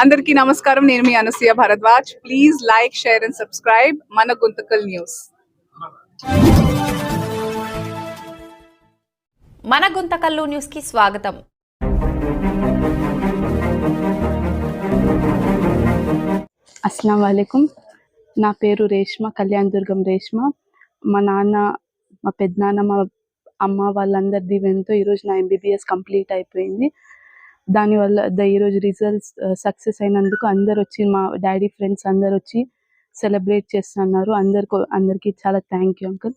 అందరికీ నమస్కారం. నేను మీ Anasuya Bharadwaj. Please like share and subscribe మన గుంతకల్ న్యూస్. మన గుంతకల్లు న్యూస్కి స్వాగతం. అస్సలం వాలేకుమ్ నా పేరు రేష్మ కళ్యాణ్ దుర్గం రేష్మ. మా నాన్న మా పెద్దనాన్న మా అమ్మ వాళ్ళందరి దీవెనతో ఈరోజు నా ఎంబీబీఎస్ కంప్లీట్ అయిపోయింది. దానివల్ల ద ఈరోజు రిజల్ట్స్ సక్సెస్ అయినందుకు అందరు వచ్చి మా డాడీ ఫ్రెండ్స్ అందరు వచ్చి సెలబ్రేట్ చేస్తున్నారు. అందరికి అందరికీ చాలా థ్యాంక్ యూ అంకుల్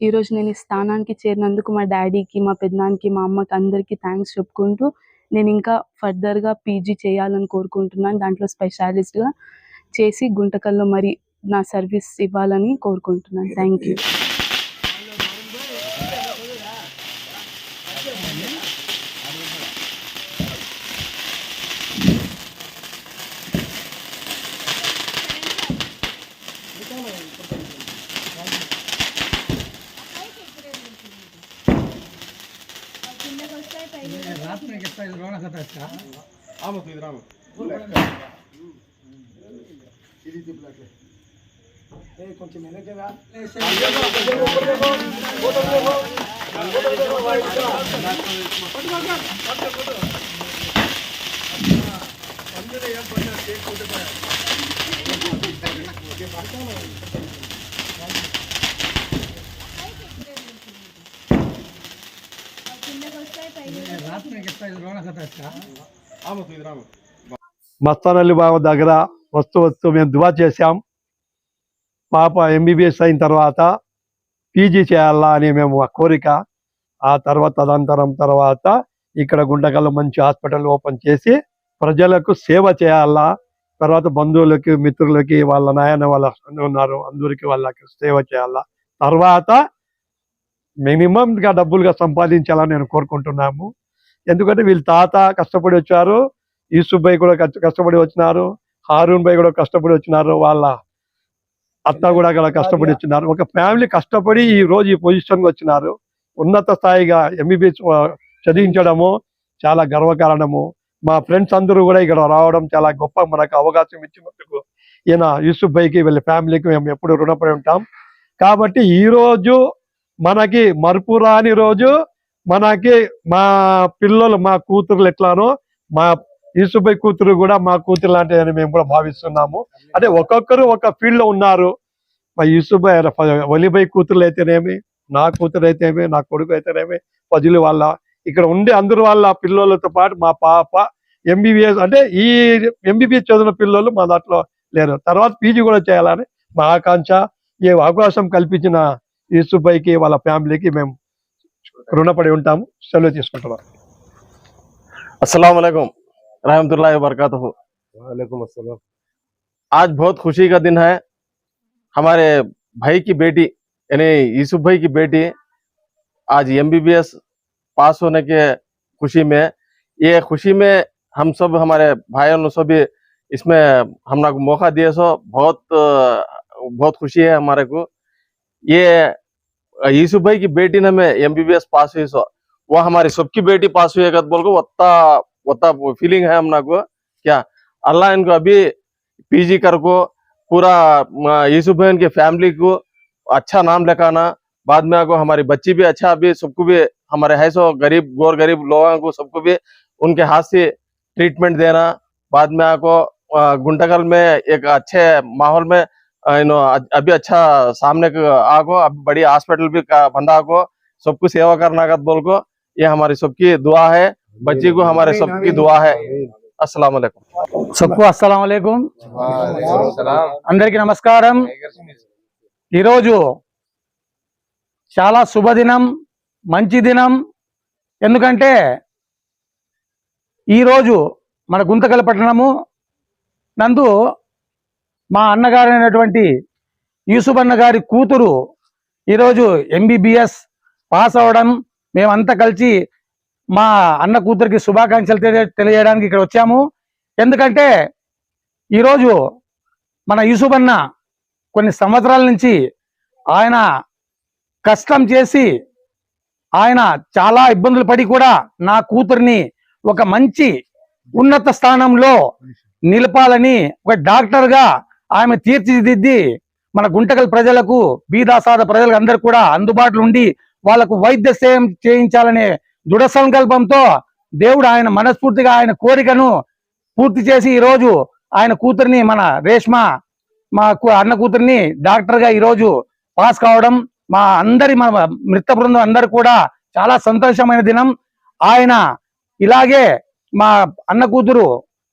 ఈరోజు నేను ఈ స్థానానికి చేరినందుకు మా డాడీకి మా పెద్దనాన్నకి మా అమ్మకి అందరికీ థ్యాంక్స్ చెప్పుకుంటూ నేను ఇంకా ఫర్దర్గా పీజీ చేయాలని కోరుకుంటున్నాను. దాంట్లో స్పెషాలిస్ట్గా చేసి గుంటకల్లో మరి నా సర్వీస్ ఇవ్వాలని కోరుకుంటున్నాను. థ్యాంక్ యూ మస్తాన్ మస్తానల్లి బాబు దగ్గర వస్తూ వస్తూ మేము దువా చేశాం. పాప ఎంబీబీఎస్ అయిన తర్వాత పీజీ చేయాలా అని మేము ఆ కోరిక. ఆ తర్వాత తదంతరం తర్వాత ఇక్కడ గుంటకల్లో మంచి హాస్పిటల్ ఓపెన్ చేసి ప్రజలకు సేవ చేయాలా. తర్వాత బంధువులకి మిత్రులకి వాళ్ళ నాయన వాళ్ళ ఉన్నారు. అందరికి వాళ్ళకి సేవ చేయాలా. తర్వాత మినిమంగా డబ్బులుగా సంపాదించాలని నేను కోరుకుంటున్నాము. ఎందుకంటే వీళ్ళ తాత కష్టపడి వచ్చారు యూసుఫ్ భాయ్ కూడా కష్టపడి వచ్చినారు హారూన్ భాయ్ కూడా కష్టపడి వచ్చినారు వాళ్ళ అత్త కూడా అక్కడ కష్టపడి వచ్చినారు. ఒక ఫ్యామిలీ కష్టపడి ఈ రోజు ఈ పొజిషన్కి వచ్చినారు. ఉన్నత స్థాయిగా ఎంబీబీఎస్ చదివించడము చాలా గర్వకారణము. మా ఫ్రెండ్స్ అందరూ కూడా ఇక్కడ రావడం చాలా గొప్ప మనకు అవకాశం ఇచ్చినందుకు ఈయన యూసుఫ్ భాయ్కి వీళ్ళ ఫ్యామిలీకి మేము ఎప్పుడు రుణపడి ఉంటాం. కాబట్టి ఈ రోజు మనకి మరుపురాని రోజు మనకి మా పిల్లలు మా కూతురులు ఎట్లానో మా యూసుఫ్ కూతురు కూడా మా కూతురు లాంటి అని మేము కూడా భావిస్తున్నాము. అంటే ఒక్కొక్కరు ఒక ఫీల్డ్లో ఉన్నారు. మా యూసుఫ్ వలిబై కూతురు అయితేనేమి నా కూతురు అయితేనేమి నా కొడుకు అయితేనేమి పదులు వాళ్ళ ఇక్కడ ఉండే అందరు వాళ్ళ పిల్లలతో పాటు మా పాప ఎంబీబీఎస్ అంటే ఈ ఎంబీబీఎస్ చదివిన పిల్లలు మా దాంట్లో లేరు. తర్వాత పీజీ కూడా చేయాలని మా ఆకాంక్ష ఈ అవకాశం కల్పించిన యూసుఫ్ వాళ్ళ ఫ్యామిలీకి మేము రుణపడి ఉంటాము సెలవు తీసుకుంటున్నాం अस्सलाम वालेकुम रहमतुल्लाहि वबरकातुहू वालेकुम अस्सलाम आज बहुत खुशी का दिन है हमारे भाई की बेटी यानी यूसुफ भाई की बेटी आज एमबीबीएस पास होने के खुशी में ये खुशी में हम सब हमारे भाइयों ने सभी इसमें हम लोग मौका दिए सो बहुत अ, बहुत खुशी है हमारे को ये यूसुफ भाई की बेटी ने में एमबीबीएस पास हुई सो वो हमारी सबकी बेटी पास हुई है बोल को वत्ता वत्ता फीलिंग है हम लोग को क्या? अल्लाह इनको अभी पीजी कर को पूरा यूसुफ भाई की फैमिली को अच्छा नाम लिखाना बाद में आको हमारी बच्ची भी अच्छा अभी सबको भी हमारे है सो गरीब गौर गरीब लोगों को सबको भी उनके हाथ से ट्रीटमेंट देना। बाद में अ, गुंटकल में एक अच्छे माहौल में अ, you know, अ- अभी अच्छा सामने को आको अभी बड़ी हॉस्पिटल भी का- बंदा को सबको सेवा करना का बोल को ये हमारी सबकी दुआ है बच्ची को हमारे सबकी दुआ है अस्सलाम वालेकुम సబ్కు అస్సలం అయికం అందరికీ నమస్కారం ఈరోజు చాలా శుభదినం మంచి దినం ఎందుకంటే ఈరోజు మన గుంతకల్ పట్టణము నందు మా అన్నగారు అయినటువంటి యూసుఫ్ అన్న గారి కూతురు ఈరోజు ఎంబీబీఎస్ పాస్ అవడం మేమంతా కలిసి మా అన్న కూతురికి శుభాకాంక్షలు తెలియ తెలియజేయడానికి ఇక్కడ వచ్చాము. ఎందుకంటే ఈరోజు మన యూసుఫ్ అన్న కొన్ని సంవత్సరాల నుంచి ఆయన కష్టం చేసి ఆయన చాలా ఇబ్బందులు పడి కూడా నా కూతుర్ని ఒక మంచి ఉన్నత స్థానంలో నిలపాలని ఒక డాక్టర్గా ఆమె తీర్చిదిద్ది మన గుంటకల్ ప్రజలకు బీదాసాద ప్రజలకు అందరు కూడా అందుబాటులో ఉండి వాళ్ళకు వైద్య సేవం చేయించాలనే దృఢ సంకల్పంతో దేవుడు ఆయన మనస్ఫూర్తిగా ఆయన కోరికను పూర్తి చేసి ఈరోజు ఆయన కూతుర్ని మన రేష్మ మా అన్న కూతుర్ని డాక్టర్గా ఈరోజు పాస్ కావడం మా అందరి మన మృత బృందం అందరు కూడా చాలా సంతోషమైన దినం. ఆయన ఇలాగే మా అన్న కూతురు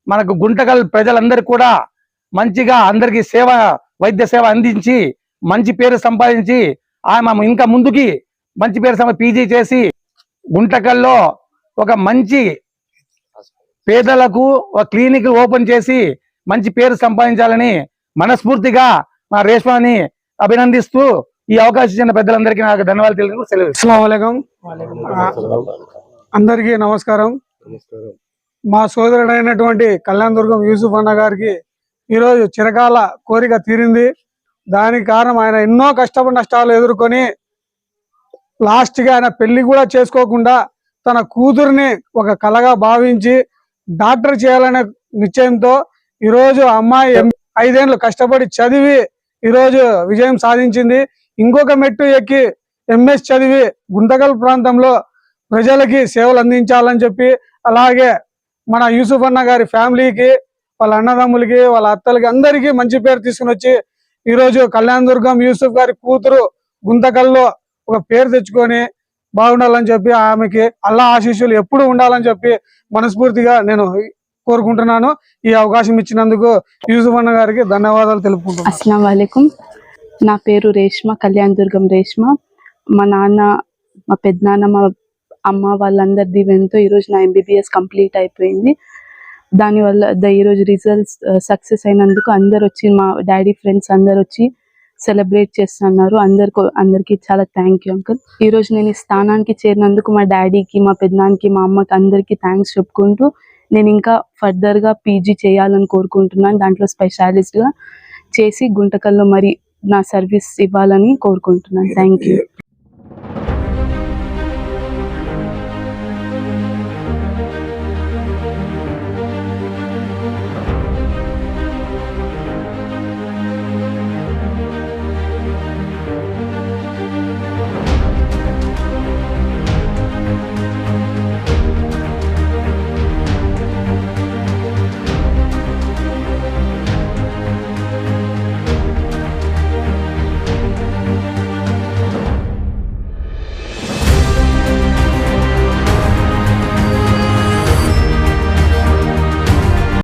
మనకు గుంటకల్ ప్రజలందరికీ కూడా మంచిగా అందరికి సేవ వైద్య సేవ అందించి మంచి పేరు సంపాదించి ఆమె ఇంకా ముందుకి మంచి పేరు సంపా పీజీ చేసి గుంటకల్లో ఒక మంచి పేదలకు ఒక క్లినిక్ ఓపెన్ చేసి మంచి పేరు సంపాదించాలని మనస్ఫూర్తిగా మా రేష్మాని అభినందిస్తూ ఈ అవకాశం ఇచ్చిన పెద్దలందరికీ నాకు ధన్యవాదాలు తెలుగు సెలవు అస్సలం అందరికీ నమస్కారం. మా సోదరుడైనటువంటి కళ్యాణ్ దుర్గం యూసుఫ్ అన్న గారికి ఈరోజు చిరకాల కోరిక తీరింది. దానికి కారణం ఆయన ఎన్నో కష్టపడి నష్టాలు ఎదుర్కొని లాస్ట్గా ఆయన పెళ్ళి కూడా చేసుకోకుండా తన కూతుర్ని ఒక కలగా భావించి డాక్టర్ చేయాలనే నిశ్చయంతో ఈరోజు అమ్మాయి ఐదేండ్లు ఐదేళ్ళు కష్టపడి చదివి ఈరోజు విజయం సాధించింది. ఇంకొక మెట్టు ఎక్కి ఎంఎస్ చదివి గుంతకల్ ప్రాంతంలో ప్రజలకి సేవలు అందించాలని చెప్పి అలాగే మన యూసుఫ్ అన్న గారి ఫ్యామిలీకి వాళ్ళ అన్నదమ్ములకి వాళ్ళ అత్తలకి అందరికీ మంచి పేరు తీసుకుని వచ్చి ఈరోజు కళ్యాణ్ దుర్గం యూసుఫ్ గారి కూతురు గుంతకల్లో ఒక పేరు తెచ్చుకొని బాగుండాలని చెప్పి ఆమెకి అల్లా ఆశీస్సులు ఎప్పుడు ఉండాలని చెప్పి మనస్ఫూర్తిగా నేను కోరుకుంటున్నాను. ఈ అవకాశం ఇచ్చినందుకు యూసుఫ్ అన్న గారికి ధన్యవాదాలు తెలుపుకుంటున్నాను. అస్సలం వాలేకుమ్ నా పేరు రేష్మ కళ్యాణ్ దుర్గం రేష్మ. మా నాన్న మా పెద్దనాన్న మా అమ్మ వాళ్ళందరి దీవెనతో ఈరోజు నా ఎంబీబీఎస్ కంప్లీట్ అయిపోయింది. దానివల్ల ద ఈరోజు రిజల్ట్స్ సక్సెస్ అయినందుకు అందరు వచ్చి మా డాడీ ఫ్రెండ్స్ అందరు వచ్చి సెలబ్రేట్ చేస్తున్నారు. అందరికి అందరికీ చాలా థ్యాంక్ యూ అంకుల్ ఈరోజు నేను ఈ స్థానానికి చేరినందుకు మా డాడీకి మా పెద్దనాన్నకి మా అమ్మకి అందరికీ థ్యాంక్స్ చెప్పుకుంటూ నేను ఇంకా ఫర్దర్గా పీజీ చేయాలని కోరుకుంటున్నాను. దాంట్లో స్పెషాలిస్ట్గా చేసి గుంటకల్లో మరి నా సర్వీస్ ఇవ్వాలని కోరుకుంటున్నాను. Thank you